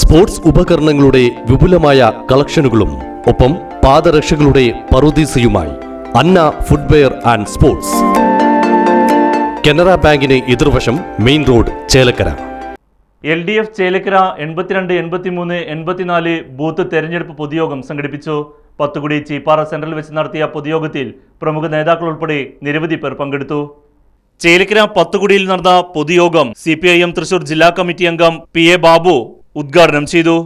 Sports ഉപകരണങ്ങളുടെ വിപുലമായ കളക്ഷനുകളും ഒപ്പം പാദരക്ഷകളുടെ പറുദീസയുമായി Anna footwear and sports. Canara ബാങ്കിന് എതിർവശം main road Chelakkara. L D F Chelakkara എൺപത്തിരണ്ട് എൺപത്തിമൂന്ന് എൺപത്തിനാല് ബൂത്ത് തെരഞ്ഞെടുപ്പ് പൊതുയോഗം സംഘടിപ്പിച്ചു. പത്തുകുടി ചീപ്പാറ സെൻട്രൽ വെച്ച് നടത്തിയ പൊതുയോഗത്തിൽ പ്രമുഖ നേതാക്കൾ ഉൾപ്പെടെ നിരവധി പേർ പങ്കെടുത്തു. ചേലക്കര പത്തുകുടിയിൽ നടന്ന പൊതുയോഗം C P I M Thrissur ജില്ലാ കമ്മിറ്റി അംഗം പി എ ബാബു ഉദ്ഘാടനം ചെയ്തു.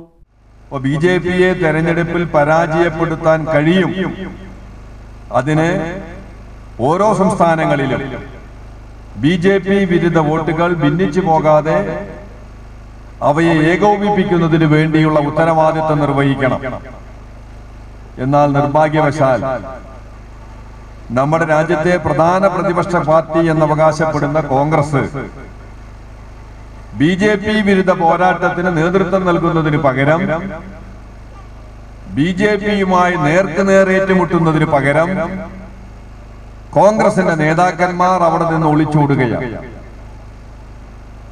ബി ജെ പിയെ തെരഞ്ഞെടുപ്പിൽ പരാജയപ്പെടുത്താൻ കഴിയും. അതിന് ഓരോ സംസ്ഥാനങ്ങളിലും ബി ജെ പി വിരുദ്ധ വോട്ടുകൾ ഭിന്നിച്ചു പോകാതെ അവയെ ഏകോപിപ്പിക്കുന്നതിന് വേണ്ടിയുള്ള ഉത്തരവാദിത്വം നിർവഹിക്കണം. എന്നാൽ നിർഭാഗ്യവശാൽ നമ്മുടെ രാജ്യത്തെ പ്രധാന പ്രതിപക്ഷ പാർട്ടി എന്ന് അവകാശപ്പെടുന്ന കോൺഗ്രസ് ബി ജെ പി വിരുദ്ധ പോരാട്ടത്തിന് നേതൃത്വം നൽകുന്നതിന് പകരം ബി ജെ പിയുമായി നേർക്ക് നേർ ഏറ്റുമുട്ടുന്നതിന് പകരം കോൺഗ്രസിന്റെ നേതാക്കന്മാർ അവിടെ നിന്ന് ഒളിച്ചോടുകയാണ്.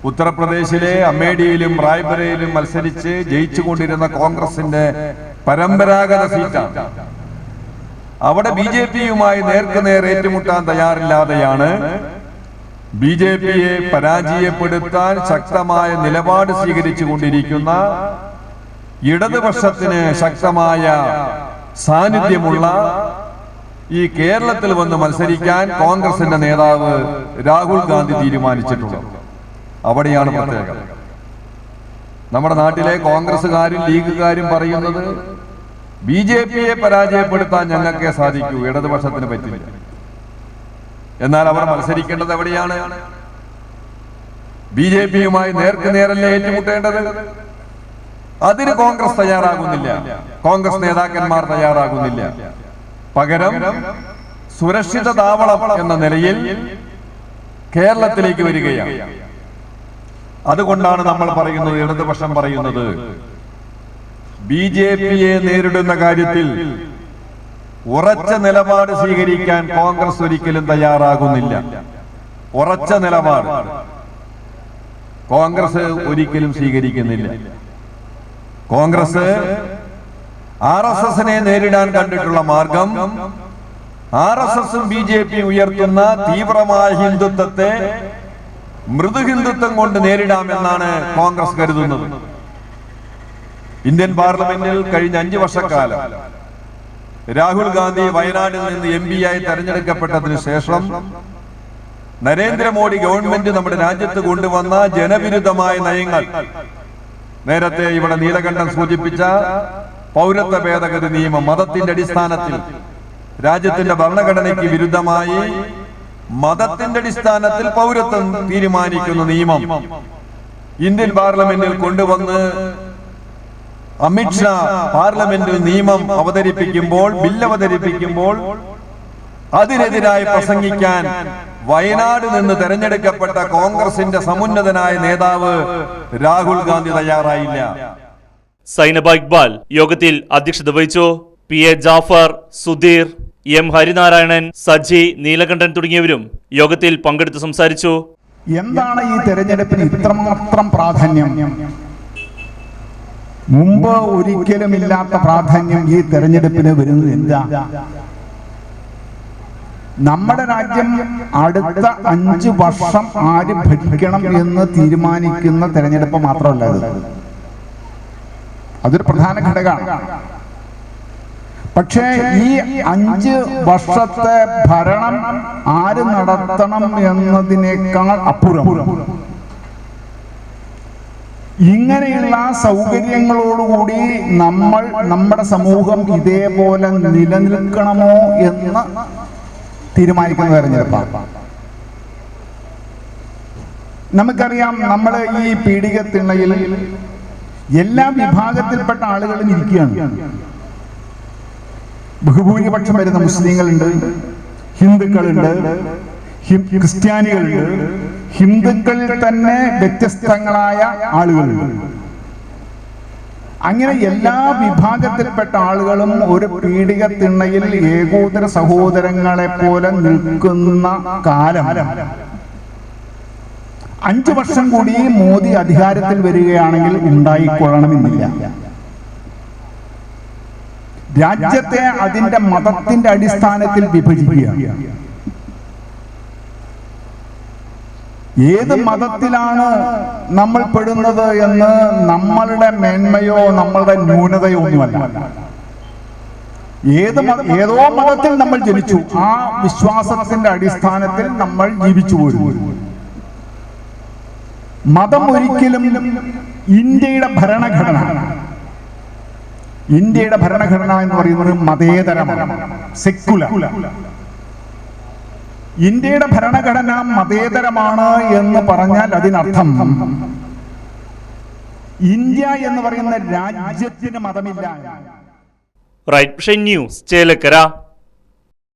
ഉത്തർപ്രദേശിലെ അമേഠിയിലും റായ്ബറയിലും മത്സരിച്ച് ജയിച്ചുകൊണ്ടിരുന്ന കോൺഗ്രസിന്റെ പരമ്പരാഗത സീറ്റാണ്. അവിടെ ബി ജെ പിയുമായി നേർക്ക് നേർ ഏറ്റുമുട്ടാൻ തയ്യാറില്ലാതെയാണ് ബി ജെ പിയെ പരാജയപ്പെടുത്താൻ ശക്തമായ നിലപാട് സ്വീകരിച്ചു കൊണ്ടിരിക്കുന്ന ഇടതുപക്ഷത്തിന് ശക്തമായ സാന്നിധ്യമുള്ള ഈ കേരളത്തിൽ വന്ന് മത്സരിക്കാൻ കോൺഗ്രസിന്റെ നേതാവ് രാഹുൽ ഗാന്ധി തീരുമാനിച്ചിട്ടുള്ളത് അവിടെയാണ് പ്രത്യേകം നമ്മുടെ നാട്ടിലെ കോൺഗ്രസ്സുകാരും ലീഗുകാരും പറയുന്നത് ബി ജെ പിയെ പരാജയപ്പെടുത്താൻ ഞങ്ങൾക്കേ സാധിക്കൂ ഇടതുപക്ഷത്തിന് പറ്റില്ല. എന്നാൽ അവർ മത്സരിക്കേണ്ടത് എവിടെയാണ്? ബി ജെ പിയുമായി നേർക്ക് നേരല്ലേ ഏറ്റുമുട്ടേണ്ടത്? അതിന് കോൺഗ്രസ് തയ്യാറാകുന്നില്ല. കോൺഗ്രസ് നേതാക്കന്മാർ തയ്യാറാകുന്നില്ല. പകരം സുരക്ഷിത താവളം എന്ന നിലയിൽ കേരളത്തിലേക്ക് വരികയാണ്. അതുകൊണ്ടാണ് നമ്മൾ പറയുന്നത് ഇടതുപക്ഷം പറയുന്നത് ബി ജെ പിയെ നേരിടുന്ന കാര്യത്തിൽ ഉറച്ച നിലപാട് സ്വീകരിക്കാൻ കോൺഗ്രസ് ഒരിക്കലും തയ്യാറാകുന്നില്ല. ഉറച്ച നിലപാട് കോൺഗ്രസ് ഒരിക്കലും സ്വീകരിക്കുന്നില്ല. കോൺഗ്രസ് ആർ എസ് എസിനെ നേരിടാൻ കണ്ടിട്ടുള്ള മാർഗം ആർ എസ് എസും ബി ജെ പി ഉയർത്തുന്ന തീവ്രമായ ഹിന്ദുത്വത്തെ മൃദു ഹിന്ദുത്വം കൊണ്ട് നേരിടാമെന്നാണ് കോൺഗ്രസ് കരുതുന്നത്. ഇന്ത്യൻ പാർലമെന്റിൽ കഴിഞ്ഞ അഞ്ചു വർഷക്കാലം രാഹുൽ ഗാന്ധി വയനാട്ടിൽ നിന്ന് എം പി ആയി തെരഞ്ഞെടുക്കപ്പെട്ടതിനു ശേഷം നരേന്ദ്രമോദി ഗവൺമെന്റ് നമ്മുടെ രാജ്യത്ത് കൊണ്ടുവന്ന ജനവിരുദ്ധമായ നയങ്ങൾ. നേരത്തെ ഇവിടെ നീലകണ്ഠൻ സൂചിപ്പിച്ച പൗരത്വ ഭേദഗതി നിയമം മതത്തിന്റെ അടിസ്ഥാനത്തിൽ രാജ്യത്തിന്റെ ഭരണഘടനയ്ക്ക് വിരുദ്ധമായി മതത്തിന്റെ അടിസ്ഥാനത്തിൽ പൗരത്വം തീരുമാനിക്കുന്ന നിയമം. ഇന്ത്യൻ പാർലമെന്റിൽ കൊണ്ടുവന്ന് അമിത്ഷാ പാർലമെന്റിൽ നിയമം അവതരിപ്പിക്കുമ്പോൾ ബില്ല് അവതരിപ്പിക്കുമ്പോൾ അതിനെതിരായി പ്രസംഗിക്കാൻ വയനാട് നിന്ന് തെരഞ്ഞെടുക്കപ്പെട്ട കോൺഗ്രസിന്റെ സമുന്നതനായ നേതാവ് രാഹുൽ ഗാന്ധി തയ്യാറായില്ല. സൈനബ ഇക്ബാൽ യോഗത്തിൽ അധ്യക്ഷത വഹിച്ചു. P A Jafar Sudheer M Harinarayanan Saji Neelakandan തുടങ്ങിയവരും യോഗത്തിൽ പങ്കെടുത്ത് സംസാരിച്ചു. എന്താണ് ഈ തെരഞ്ഞെടുപ്പിന് ഇത്രമാത്രം പ്രാധാന്യം? മുമ്പ് ഒരിക്കലും ഇല്ലാത്ത പ്രാധാന്യം ഈ തെരഞ്ഞെടുപ്പിന് വരുന്നത് എന്താ? നമ്മുടെ രാജ്യം അടുത്ത അഞ്ച് വർഷം ആര് ഭരിക്കണം എന്ന് തീരുമാനിക്കുന്ന തെരഞ്ഞെടുപ്പ് മാത്രമല്ല അതൊരു പ്രധാന ഘടകമാണ്. പക്ഷേ ഈ അഞ്ച് വർഷത്തെ ഭരണം ആര് നടത്തണം എന്നതിനേക്കാൾ അപ്പുറം. ഇങ്ങനെയുള്ള സൗകര്യങ്ങളോടുകൂടി നമ്മൾ നമ്മുടെ സമൂഹം ഇതേപോലെ നിലനിൽക്കണമോ എന്ന് തീരുമാനിക്കുന്ന തെരഞ്ഞെടുപ്പാണ്. നമുക്കറിയാം നമ്മൾ ഈ പീഡിക തിണ്ണയിൽ എല്ലാ വിഭാഗത്തിൽപ്പെട്ട ആളുകളും ഇരിക്കുകയാണ്. ബഹുഭൂരിപക്ഷം വരുന്ന മുസ്ലിങ്ങളുണ്ട് ഹിന്ദുക്കളുണ്ട് ക്രിസ്ത്യാനികളുണ്ട്. ഹിന്ദുക്കളിൽ തന്നെ വ്യത്യസ്തങ്ങളായ ആളുകളുണ്ട്. അങ്ങനെ എല്ലാ വിഭാഗത്തിൽപ്പെട്ട ആളുകളും ഒരു പീഡിക തിണ്ണയിൽ ഏകോദര സഹോദരങ്ങളെ പോലെ നിൽക്കുന്ന കാലം. അഞ്ചു വർഷം കൂടി മോദി അധികാരത്തിൽ വരികയാണെങ്കിൽ ഉണ്ടായിക്കൊള്ളണമെന്നില്ല. രാജ്യത്തെ അതിന്റെ മതത്തിന്റെ അടിസ്ഥാനത്തിൽ വിഭജിക്കുകയാണ് ഏത് മതത്തിലാണ് നമ്മൾ പെടുന്നത് എന്ന് നമ്മളുടെ മേന്മയോ നമ്മളുടെ ന്യൂനതയോ ഒന്നുമല്ല. ഏത് മത ഏതോ മതത്തിൽ നമ്മൾ ജനിച്ചു. ആ വിശ്വാസത്തിന്റെ അടിസ്ഥാനത്തിൽ നമ്മൾ ജീവിച്ചു പോരുന്നു. മതം ഒരിക്കലും ഇന്ത്യയുടെ ഭരണഘടന ഇന്ത്യയുടെ ഭരണഘടന എന്ന് പറയുന്നത് മതേതരമാണ്. സെക്കുലർ ഇന്ത്യയുടെ ഭരണഘടന മതേതരമാണ് എന്ന് പറഞ്ഞാൽ അതിനർത്ഥം ഇന്ത്യ എന്ന് പറയുന്ന രാജ്യത്തിന് മതമില്ല. Right news Chelakkara